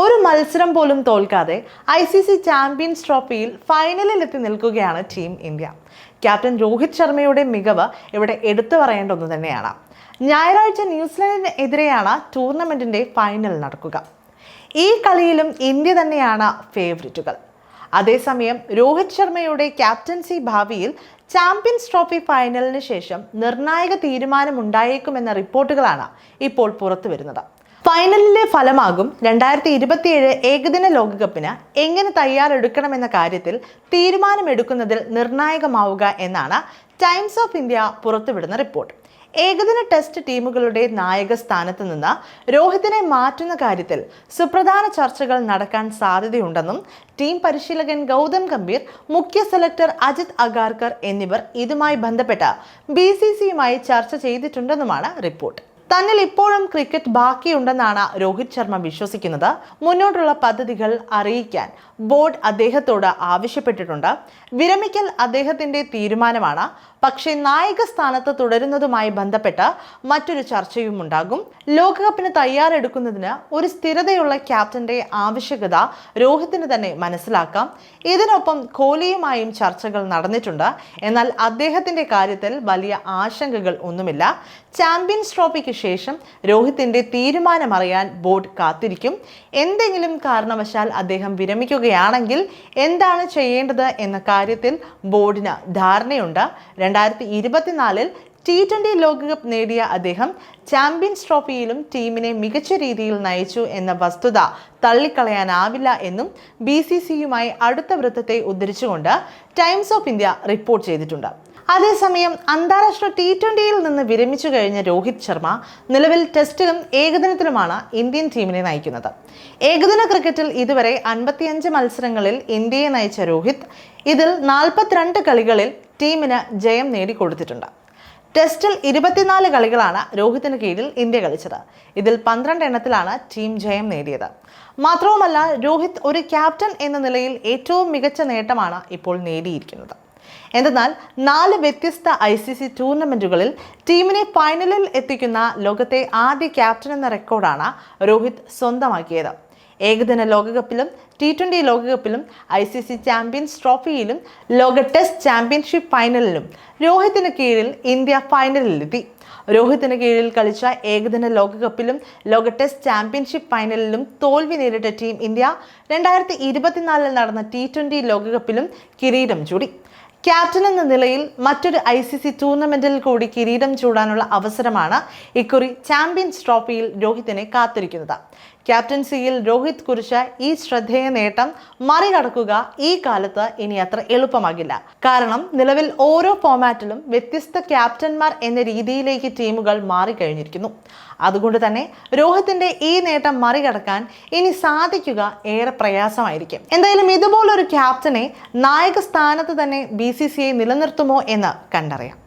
ഒരു മത്സരം പോലും തോൽക്കാതെ ഐ സി സി ചാമ്പ്യൻസ് ട്രോഫിയിൽ ഫൈനലിൽ എത്തി നിൽക്കുകയാണ് ടീം ഇന്ത്യ. ക്യാപ്റ്റൻ രോഹിത് ശർമ്മയുടെ മികവ് ഇവിടെ എടുത്തു പറയേണ്ട ഒന്ന് തന്നെയാണ്. ഞായറാഴ്ച ന്യൂസിലൻഡിനെതിരെയാണ് ടൂർണമെന്റിന്റെ ഫൈനൽ നടക്കുക. ഈ കളിയിലും ഇന്ത്യ തന്നെയാണ് ഫേവറിറ്റുകൾ. അതേസമയം രോഹിത് ശർമ്മയുടെ ക്യാപ്റ്റൻസി ഭാവിയിൽ ചാമ്പ്യൻസ് ട്രോഫി ഫൈനലിന് ശേഷം നിർണായക തീരുമാനമുണ്ടായേക്കുമെന്ന റിപ്പോർട്ടുകളാണ് ഇപ്പോൾ പുറത്തു വരുന്നത് ഫൈനലിലെ ഫലമാകും രണ്ടായിരത്തി ഇരുപത്തിയേഴ് ഏകദിന ലോകകപ്പിന് എങ്ങനെ തയ്യാറെടുക്കണമെന്ന കാര്യത്തിൽ തീരുമാനമെടുക്കുന്നതിൽ നിർണായകമാവുക എന്നാണ് ടൈംസ് ഓഫ് ഇന്ത്യ പുറത്തുവിടുന്ന റിപ്പോർട്ട്. ഏകദിന ടെസ്റ്റ് ടീമുകളുടെ നായക സ്ഥാനത്ത് നിന്ന് രോഹിതിനെ മാറ്റുന്ന കാര്യത്തിൽ സുപ്രധാന ചർച്ചകൾ നടക്കാൻ സാധ്യതയുണ്ടെന്നും ടീം പരിശീലകൻ ഗൗതം ഗംഭീർ മുഖ്യ സെലക്ടർ അജിത് അഗാർക്കർ എന്നിവർ ഇതുമായി ബന്ധപ്പെട്ട ബി ചർച്ച ചെയ്തിട്ടുണ്ടെന്നുമാണ് റിപ്പോർട്ട്. തന്നിൽ ഇപ്പോഴും ക്രിക്കറ്റ് ബാക്കിയുണ്ടെന്നാണ് രോഹിത് ശർമ്മ വിശ്വസിക്കുന്നത്. മുന്നോട്ടുള്ള പദ്ധതികൾ അറിയിക്കാൻ ബോർഡ് അദ്ദേഹത്തോട് ആവശ്യപ്പെട്ടിട്ടുണ്ട്. വിരമിക്കൽ അദ്ദേഹത്തിന്റെ തീരുമാനമാണ്. പക്ഷേ നായക സ്ഥാനത്ത് തുടരുന്നതുമായി ബന്ധപ്പെട്ട് മറ്റൊരു ചർച്ചയും ഉണ്ടാകും. ലോകകപ്പിന് തയ്യാറെടുക്കുന്നതിന് ഒരു സ്ഥിരതയുള്ള ക്യാപ്റ്റന്റെ ആവശ്യകത രോഹിത്തിന് തന്നെ മനസ്സിലാക്കാം. ഇതിനൊപ്പം കോഹ്ലിയുമായും ചർച്ചകൾ നടന്നിട്ടുണ്ട്. എന്നാൽ അദ്ദേഹത്തിന്റെ കാര്യത്തിൽ വലിയ ആശങ്കകൾ ഒന്നുമില്ല. ചാമ്പ്യൻസ് ട്രോഫിക്ക് ശേഷം രോഹിത്തിന്റെ തീരുമാനമറിയാൻ ബോർഡ് കാത്തിരിക്കും. എന്തെങ്കിലും കാരണവശാൽ അദ്ദേഹം വിരമിക്കുകയാണെങ്കിൽ എന്താണ് ചെയ്യേണ്ടത് എന്ന കാര്യത്തിൽ ബോർഡിന് ധാരണയുണ്ട്. രണ്ടായിരത്തി ഇരുപത്തിനാലിൽ ടി ട്വന്റി ലോകകപ്പ് നേടിയ അദ്ദേഹം ചാമ്പ്യൻസ് ട്രോഫിയിലും ടീമിനെ മികച്ച രീതിയിൽ നയിച്ചു എന്ന വസ്തുത തള്ളിക്കളയാനാവില്ല എന്നും ബി സി സിയുമായി അടുത്ത വൃത്തത്തെ ഉദ്ധരിച്ചുകൊണ്ട് ടൈംസ് ഓഫ് ഇന്ത്യ റിപ്പോർട്ട് ചെയ്തിട്ടുണ്ട്. അതേസമയം അന്താരാഷ്ട്ര ടി ട്വന്റിയിൽ നിന്ന് വിരമിച്ചു കഴിഞ്ഞ രോഹിത് ശർമ്മ നിലവിൽ ടെസ്റ്റിലും ഏകദിനത്തിലുമാണ് ഇന്ത്യൻ ടീമിനെ നയിക്കുന്നത്. ഏകദിന ക്രിക്കറ്റിൽ ഇതുവരെ അൻപത്തിയഞ്ച് മത്സരങ്ങളിൽ ഇന്ത്യയെ നയിച്ച രോഹിത് ഇതിൽ നാൽപ്പത്തിരണ്ട് കളികളിൽ ടീമിന് ജയം നേടിക്കൊടുത്തിട്ടുണ്ട്. ടെസ്റ്റിൽ ഇരുപത്തിനാല് കളികളാണ് രോഹിത്തിന് കീഴിൽ ഇന്ത്യ കളിച്ചത്. ഇതിൽ പന്ത്രണ്ട് എണ്ണത്തിലാണ് ടീം ജയം നേടിയത്. മാത്രവുമല്ല രോഹിത് ഒരു ക്യാപ്റ്റൻ എന്ന നിലയിൽ ഏറ്റവും മികച്ച നേട്ടമാണ് ഇപ്പോൾ നേടിയിരിക്കുന്നത്. എന്തെന്നാൽ നാല് വ്യത്യസ്ത ഐ സി സി ടൂർണമെന്റുകളിൽ ടീമിനെ ഫൈനലിൽ എത്തിക്കുന്ന ലോകത്തെ ആദ്യ ക്യാപ്റ്റൻ എന്ന റെക്കോർഡാണ് രോഹിത് സ്വന്തമാക്കിയത്. ഏകദിന ലോകകപ്പിലും ടി ട്വന്റി ലോകകപ്പിലും ഐ സി സി ചാമ്പ്യൻസ് ട്രോഫിയിലും ലോക ടെസ്റ്റ് ചാമ്പ്യൻഷിപ്പ് ഫൈനലിലും രോഹിത്തിന് കീഴിൽ ഇന്ത്യ ഫൈനലിലെത്തി. രോഹിത്തിന് കീഴിൽ കളിച്ച ഏകദിന ലോകകപ്പിലും ലോക ടെസ്റ്റ് ചാമ്പ്യൻഷിപ്പ് ഫൈനലിലും തോൽവി നേരിട്ട ടീം ഇന്ത്യ രണ്ടായിരത്തി ഇരുപത്തിനാലിൽ നടന്ന ടി ട്വന്റി ലോകകപ്പിലും കിരീടം ചൂടി. ക്യാപ്റ്റൻ എന്ന നിലയിൽ മറ്റൊരു ഐ സി സി ടൂർണമെന്റിൽ കൂടി കിരീടം ചൂടാനുള്ള അവസരമാണ് ഇക്കുറി ചാമ്പ്യൻസ് ട്രോഫിയിൽ രോഹിതിനെ കാത്തിരിക്കുന്നത്. ക്യാപ്റ്റൻസിയിൽ രോഹിത് കുറിച്ച ഈ ശ്രദ്ധേയ നേട്ടം മറികടക്കുക ഈ കാലത്ത് ഇനി അത്ര എളുപ്പമാകില്ല. കാരണം നിലവിൽ ഓരോ ഫോമാറ്റിലും വ്യത്യസ്ത ക്യാപ്റ്റന്മാർ എന്ന രീതിയിലേക്ക് ടീമുകൾ മാറിക്കഴിഞ്ഞിരിക്കുന്നു. അതുകൊണ്ട് തന്നെ രോഹിത്തിന്റെ ഈ നേട്ടം മറികടക്കാൻ ഇനി സാധിക്കുക ഏറെ പ്രയാസമായിരിക്കും. എന്തായാലും ഇതുപോലൊരു ക്യാപ്റ്റനെ നായക സ്ഥാനത്ത് തന്നെ ബി സി സി ഐ നിലനിർത്തുമോ എന്ന് കണ്ടറിയാം.